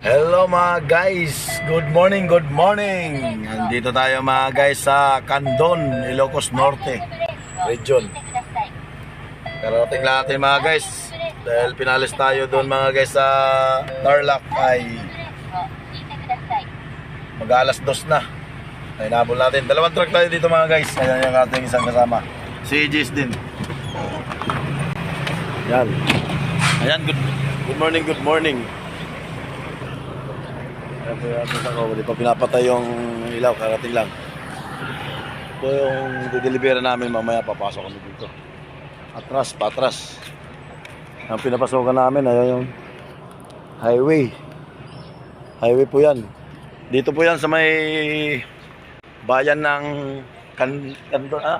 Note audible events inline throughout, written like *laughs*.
Hello mga guys, good morning, good morning. Nandito tayo mga guys sa Candon, Ilocos Norte region. Karating natin mga guys dahil pinalis tayo doon mga guys sa Tarlac ay mag alas dos na. Ay nabol natin. Dalawang truck tayo dito mga guys. Ayan yung ating isang kasama. Si Jis din. Yan. Ayan, good, good morning, good morning. Ating ako, hindi pa pinapatay yung ilaw, karating lang. Ito yung didelibera namin mamaya, papasok kami dito. Atras, patras. Ang pinapasokan namin, ayan yung highway. Highway po yan. Dito po yan sa may bayan ng kan Kandon, ah?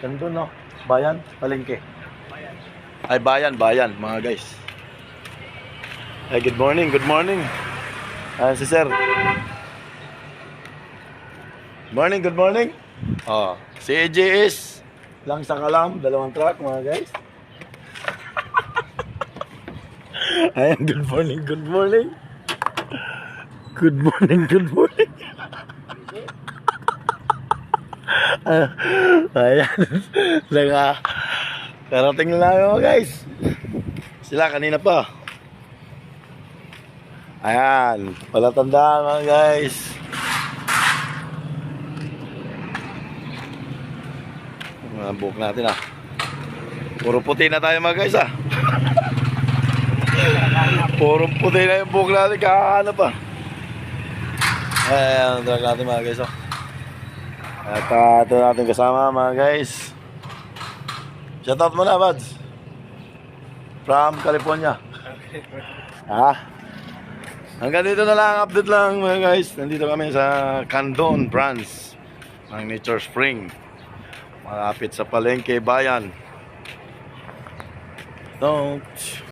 Kandon, no? Bayan? Palengke. Ay, bayan, bayan, mga guys. Ay, good morning, good morning. Ayan si sir. Morning, good morning. Oh, si AJ is lang sa kalam, dalawang truck mga guys. *laughs* Ayan, good morning, good morning. Good morning, good morning. Ah, *laughs* Ayan. Naka, karating na lang mga guys. Sila kanina pa. Ayan, palatandaan mga guys. Mga buhok natin ah. Puro puti na tayo mga guys ah. *laughs* Puro puti na yung buhok natin, kakaano pa. Ayan, drag natin mga guys oh. At uh, ito natin kasama mga guys. Shoutout mo na, Bads. From California. Ah. Hanggang dito na lang, update lang mga guys. Nandito kami sa Candon branch ng Nature Spring. Malapit sa Palengke Bayan. Don't.